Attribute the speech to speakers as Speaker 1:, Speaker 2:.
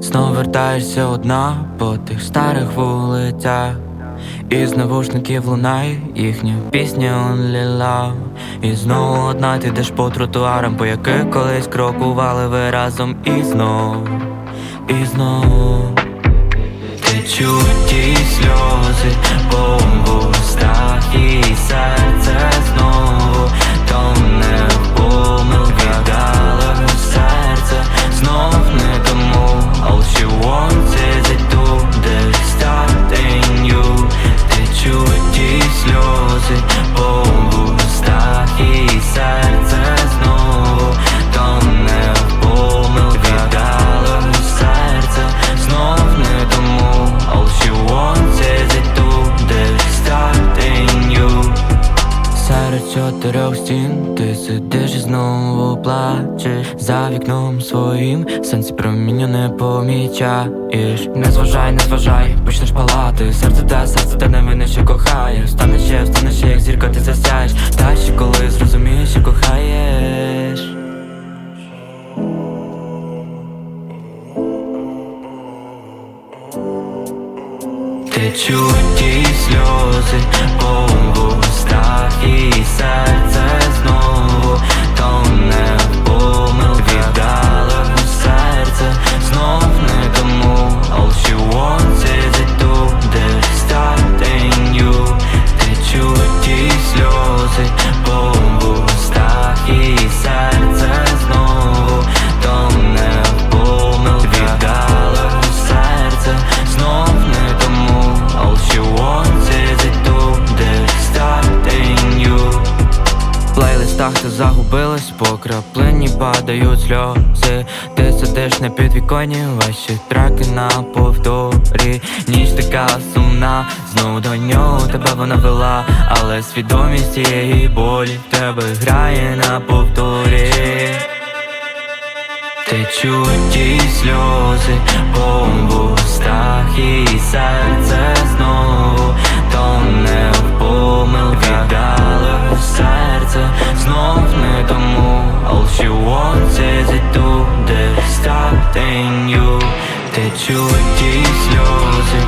Speaker 1: Знов вертаєшся одна по тих старих вулицях. Із навушників лунає їхня пісня Love І знову одна ти йдеш по тротуарам, по яких колись крокували ви разом. І знов, і знов Течуть ті сльози по чотирьох стін. Ти сидиш і знову плачеш. За вікном своїм сонці проміння не помічаєш. Не зважай, не зважай, почнеш палати. Серце те, серце те не мене ще кохає. Встане ще, встане ще, як зірка ти засяєш. Та ще коли зрозумієш, що кохаєш. Течуть ті сльози плейлистах ти загубилась, по краплині падають сльози. Ти сидиш на підвіконні, ваші треки на повторі. Ніч така сумна, знову до нього тебе вона вела. Але свідомість цієї болі в тебе грає на повторі. Течуть ті сльози по вустах і серце to the starting you Течуть ті сльози